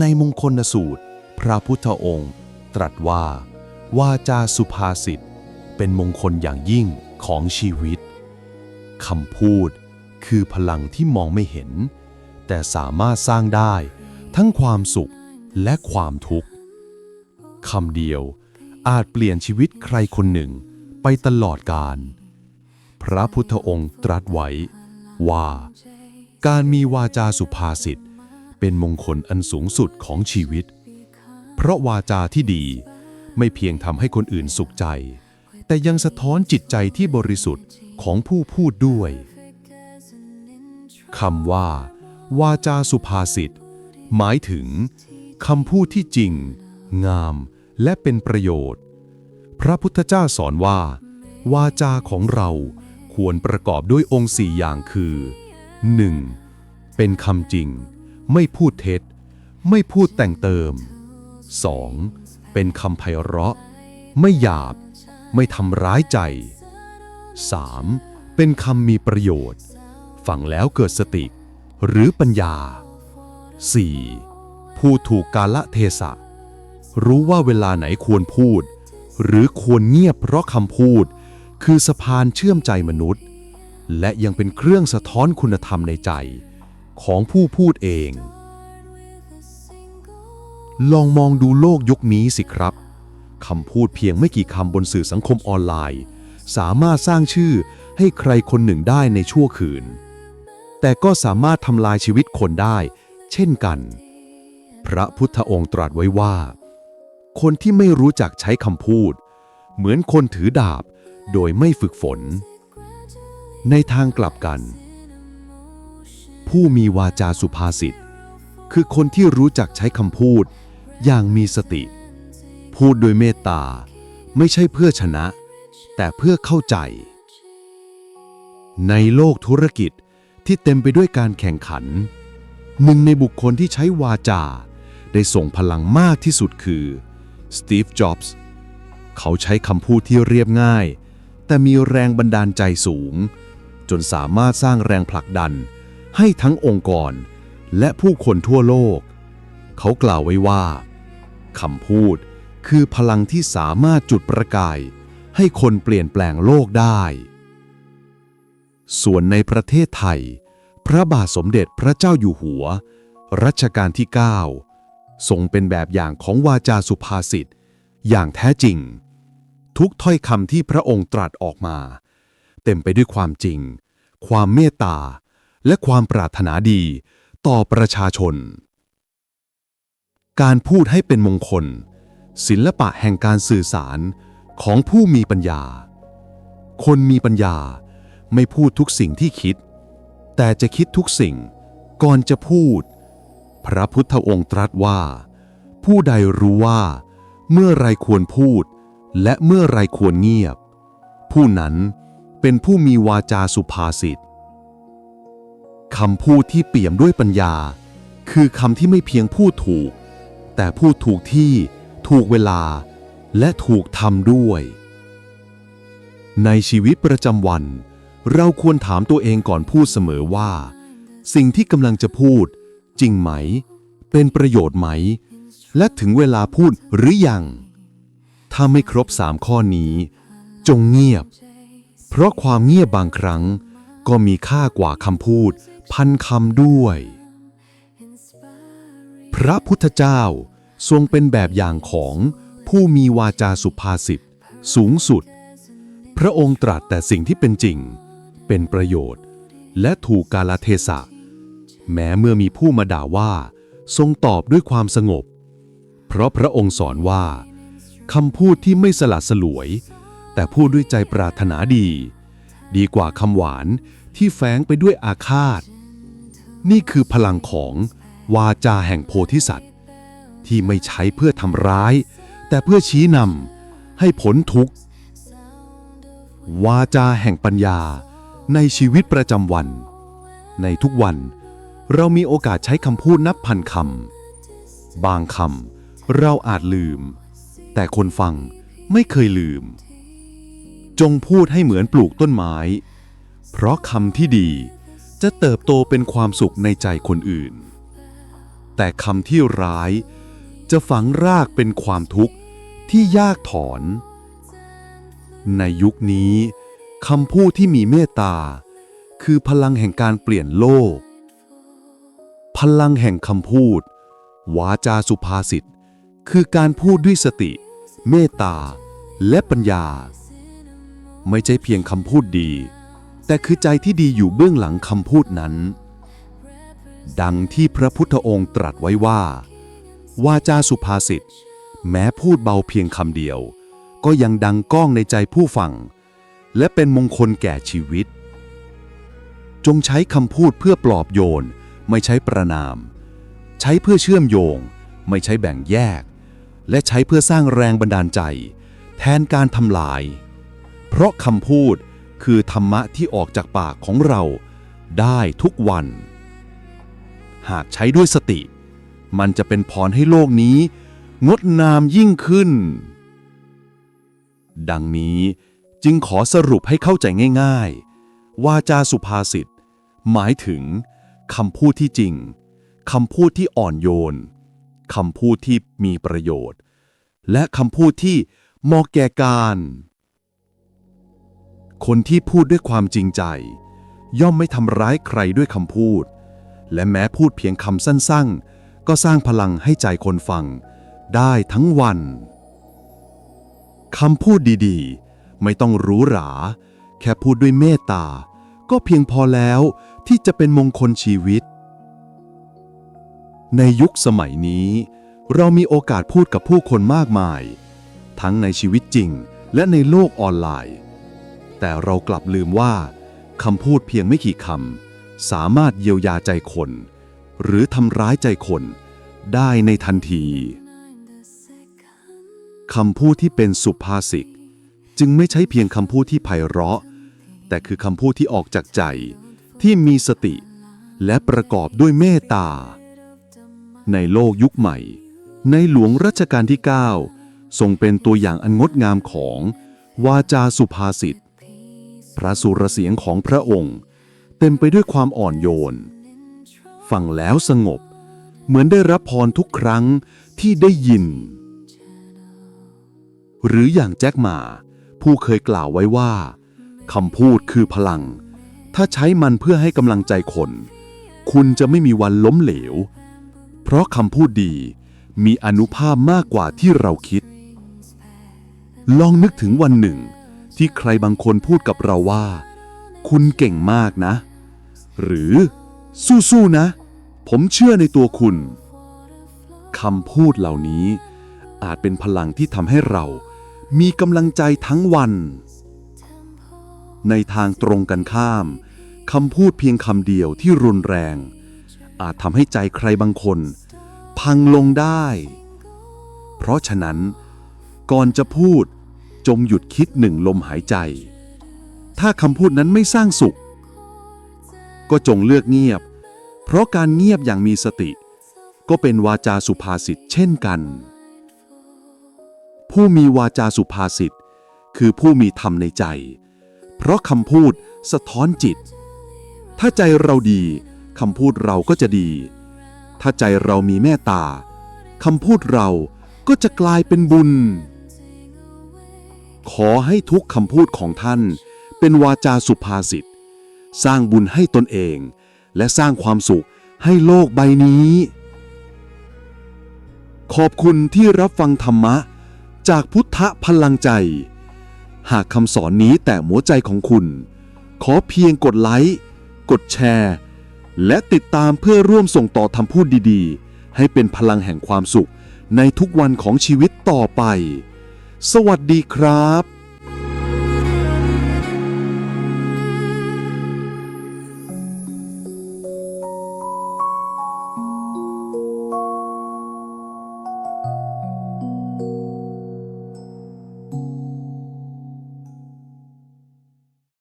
ในมงคลสูตร พระพุทธองค์ ตรัสว่า วาจาสุภาษิตเป็นมงคลอย่างยิ่งของชีวิตคำพูดคือพลังที่มองไม่เห็น แต่สามารถสร้างได้ทั้งความสุขและความทุกข์คำเดียวอาจเปลี่ยนชีวิตใครคนหนึ่งไปตลอดกาลพระพุทธองค์ตรัสไว้ว่า การมีวาจาสุภาษิต เป็นมงคลอันสูงสุดของชีวิต เพราะวาจาที่ดีไม่เพียงทำให้คนอื่นสุขใจ แต่ยังสะท้อนจิตใจที่บริสุทธิ์ของผู้พูดด้วยคำว่า วาจาสุภาษิตหมายถึงคำพูดที่จริง งาม และเป็นประโยชน์ พระพุทธเจ้าสอนว่า วาจาของเราควรประกอบด้วยองค์สี่อย่างคือ 1. เป็นคำจริง ไม่พูดเท็จ ไม่พูดแต่งเติม 2. เป็นคำไพเราะ ไม่หยาบ ไม่ทำร้ายใจ 3. เป็นคำมีประโยชน์ ฟังแล้วเกิดสติ หรือปัญญา 4. พูดถูกกาละเทศะ รู้ว่าเวลาไหนควรพูด หรือควรเงียบเพราะคำพูด คือสะพานเชื่อมใจมนุษย์ และยังเป็นเครื่องสะท้อนคุณธรรมในใจ ของผู้พูดเอง ลองมองดูโลกยุคนี้สิครับคำพูดเพียงไม่กี่คำบนสื่อสังคมออนไลน์ สามารถสร้างชื่อให้ใครคนหนึ่งได้ในชั่วคืน แต่ก็สามารถทำลายชีวิตคนได้ เช่นกัน พระพุทธองค์ตรัสไว้ว่า คนที่ไม่รู้จักใช้คำพูด เหมือนคนถือดาบโดยไม่ฝึกฝน ในทางกลับกัน ผู้มีวาจาสุภาษิต คือคนที่รู้จักใช้คำพูด อย่างมีสติ พูดโดยเมตตา ไม่ใช่เพื่อชนะ แต่เพื่อเข้าใจ ในโลกธุรกิจที่เต็มไปด้วยการแข่งขัน หนึ่งในบุคคลที่ใช้วาจา ได้ส่งพลังมากที่สุดคือสตีฟ จ็อบส์ เขาใช้คำพูดที่เรียบง่าย แต่มีแรงบันดาลใจสูง จนสามารถสร้างแรงผลักดัน ให้ทั้งองค์กร และผู้คนทั่วโลก เขากล่าวไว้ว่าคำพูดคือพลังที่สามารถจุดประกาย ให้คนเปลี่ยนแปลงโลกได้ ส่วนในประเทศไทย พระบาทสมเด็จพระเจ้าอยู่หัว รัชกาลที่ 9 ทรงเป็นแบบอย่างของวาจาสุภาษิตอย่างแท้จริง ทุกถ้อยคำที่พระองค์ตรัสออกมา เต็มไปด้วยความจริง ความเมตตา และความปรารถนาดี ต่อประชาชน การพูดให้เป็นมงคล ศิลปะแห่งการสื่อสารของผู้มีปัญญา คนมีปัญญาไม่พูดทุกสิ่งที่คิด แต่จะคิดทุกสิ่งก่อนจะพูด พระพุทธองค์ตรัสว่า ผู้ใดรู้ว่า เมื่อไรควรพูด และเมื่อไรควรเงียบ ผู้นั้นเป็นผู้มีวาจาสุภาษิต คำพูดที่เปี่ยมด้วยปัญญา คือคำที่ไม่เพียงพูดถูก แต่พูดถูกที่ ถูกเวลา และถูกทำด้วย ในชีวิตประจำวัน เราควรถามตัวเองก่อนพูดเสมอว่า สิ่งที่กำลังจะพูด จริงไหม เป็นประโยชน์ไหม และถึงเวลาพูดหรือยัง ถ้าไม่ครบสามข้อนี้ จงเงียบ เพราะความเงียบบางครั้ง ก็มีค่ากว่าคำพูด พันคำด้วย พระพุทธเจ้าทรงเป็นแบบอย่างของผู้มีวาจาสุภาษิตสูงสุด พระองค์ตรัสแต่สิ่งที่เป็นจริง เป็นประโยชน์ และถูกกาลเทศะ แม้เมื่อมีผู้มาด่าว่า ทรงตอบด้วยความสงบ เพราะพระองค์สอนว่าคำพูดที่ไม่สละสลวย แต่พูดด้วยใจปรารถนาดี ดีกว่าคำหวานที่แฝงไปด้วยอาฆาต นี่คือพลังของวาจาแห่งโพธิสัตว์ ที่ไม่ใช้เพื่อทำร้าย แต่เพื่อชี้นำให้ผลทุกข์ วาจาแห่งปัญญาในชีวิตประจำวัน ในทุกวันเรามีโอกาสใช้คำพูดนับพันคำบางคำเราอาจลืม แต่คนฟังไม่เคยลืม จงพูดให้เหมือนปลูกต้นไม้ เพราะคำที่ดี จะเติบโตเป็นความสุขในใจคนอื่น แต่คำที่ร้ายจะฝังรากเป็นความทุกข์ที่ยากถอน ในยุคนี้คำพูดที่มีเมตตา คือพลังแห่งการเปลี่ยนโลก พลังแห่งคำพูด วาจาสุภาษิต คือการพูดด้วยสติ เมตตา และปัญญา ไม่ใช่เพียงคำพูดดี แต่คือใจที่ดีอยู่เบื้องหลังคำพูดนั้น ดังที่พระพุทธองค์ตรัสไว้ว่า วาจาสุภาษิต แม้พูดเบาเพียงคำเดียว ก็ยังดังก้องในใจผู้ฟัง และเป็นมงคลแก่ชีวิต จงใช้คำพูดเพื่อปลอบโยน ไม่ใช้ประนาม ใช้เพื่อเชื่อมโยง ไม่ใช้แบ่งแยก และใช้เพื่อสร้างแรงบันดาลใจ แทนการทำลาย เพราะคำพูด คือธรรมะที่ออกจากปากของเราได้ทุกวัน หากใช้ด้วยสติ มันจะเป็นพรให้โลกนี้ งดงามยิ่งขึ้น ดังนี้จึงขอสรุปให้เข้าใจง่าย ๆ วาจาสุภาษิต หมายถึงคำพูดที่จริงคำพูดที่อ่อนโยนคำพูดที่มีประโยชน์ และคำพูดที่เหมาะแก่การ คนที่พูดด้วยความจริงใจ ย่อมไม่ทำร้ายใครด้วยคำพูด และแม้พูดเพียงคำสั้นๆ ก็สร้างพลังให้ใจคนฟัง ได้ทั้งวันคำพูดดีๆ ไม่ต้องหรูหรา แค่พูดด้วยเมตตา ก็เพียงพอแล้วที่จะเป็นมงคลชีวิต ในยุคสมัยนี้ เรามีโอกาสพูดกับผู้คนมากมาย ทั้งในชีวิตจริงและในโลกออนไลน์ แต่เรากลับลืมว่าคำพูดเพียงไม่กี่คำสามารถเยียวยาใจคน หรือทำร้ายใจคนได้ในทันทีคำพูดที่เป็นสุภาษิตจึงไม่ใช่เพียงคำพูดที่ไพเราะ แต่คือคำพูดที่ออกจากใจ ที่มีสติ และประกอบด้วยเมตตา ในโลกยุคใหม่ ในหลวงรัชกาลที่ 9 ทรงเป็นตัวอย่างอันงดงามของ วาจาสุภาษิต พระสุรเสียงของพระองค์ เต็มไปด้วยความอ่อนโยน ฟังแล้วสงบ เหมือนได้รับพรทุกครั้งที่ได้ยิน หรืออย่างแจ็คหมา ผู้เคยกล่าวไว้ว่าคำพูดคือพลัง ถ้าใช้มันเพื่อให้กำลังใจคน คุณจะไม่มีวันล้มเหลว เพราะคำพูดดีมีอนุภาพมากกว่าที่เราคิด ลองนึกถึงวันหนึ่ง ที่ใครบางคนพูดกับเราว่า คุณเก่งมากนะ หรือ สู้ๆนะ ผมเชื่อในตัวคุณคำพูดเหล่านี้อาจเป็นพลังที่ทำให้เรา มีกำลังใจทั้งวัน ในทางตรงกันข้ามคำพูดเพียงคำเดียวที่รุนแรง อาจทำให้ใจใครบางคน พังลงได้ เพราะฉะนั้น ก่อนจะพูด จงหยุดคิดหนึ่งลมหายใจ ถ้าคำพูดนั้นไม่สร้างสุข ก็จงเลือกเงียบ เพราะการเงียบอย่างมีสติ ก็เป็นวาจาสุภาษิตเช่นกัน ผู้มีวาจาสุภาษิตคือผู้มีธรรมในใจ เพราะคำพูดสะท้อนจิต ถ้าใจเราดีคำพูดเราก็จะดี ถ้าใจเรามีเมตตาคำพูดเราก็จะกลายเป็นบุญ ขอให้ทุกคำพูดของท่าน เป็นวาจาสุภาษิต สร้างบุญให้ตนเอง และสร้างความสุขให้โลกใบนี้ ขอบคุณที่รับฟังธรรมะ จากพุทธพลังใจ หากคำสอนนี้แตะหัวใจของคุณ ขอเพียงกดไลค์ กดแชร์ และติดตามเพื่อร่วมส่งต่อทำพูดดีๆ ให้เป็นพลังแห่งความสุขในทุกวันของชีวิตต่อไป สวัสดีครับ